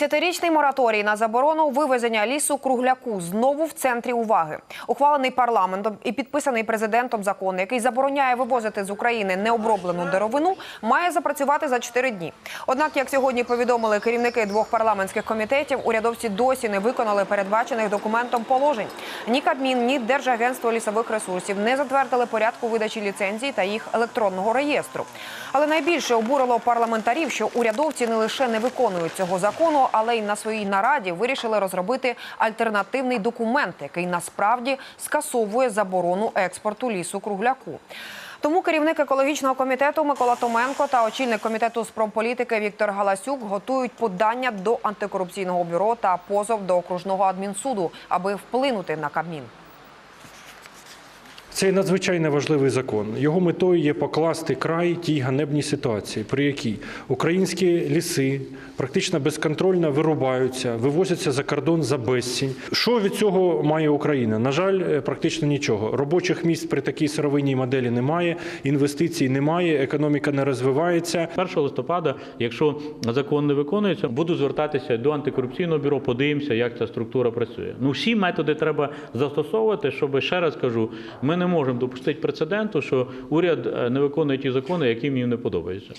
Десятирічний мораторій на заборону вивезення лісу кругляку знову в центрі уваги. Ухвалений парламентом і підписаний президентом закон, який забороняє вивозити з України необроблену деревину, має запрацювати за 4 дні. Однак, як сьогодні повідомили керівники двох парламентських комітетів, урядовці досі не виконали передбачених документом положень. Ні Кабмін, ні Держагентство лісових ресурсів не затвердили порядку видачі ліцензій та їх електронного реєстру. Але найбільше обурило парламентарів, що урядовці не лише не виконують цього закону, але й на своїй нараді вирішили розробити альтернативний документ, який насправді скасовує заборону експорту лісу кругляку. Тому керівник екологічного комітету Микола Томенко та очільник комітету з промполітики Віктор Галасюк готують подання до антикорупційного бюро та позов до окружного адмінсуду, аби вплинути на Кабмін. Це надзвичайно важливий закон. Його метою є покласти край тій ганебній ситуації, при якій українські ліси практично безконтрольно вирубаються, вивозяться за кордон за безцінь. Що від цього має Україна? На жаль, е, практично нічого. Робочих місць при такій сировинній моделі немає, інвестицій немає, економіка не розвивається. 1 листопада, якщо закон не виконується, буду звертатися до антикорупційного бюро. Подивимося, як ця структура працює. Ну всі методи треба застосовувати, щоб ще раз кажу, ми не можемо допустити прецеденту, що уряд е, не виконує ті закони, які їм не подобаються.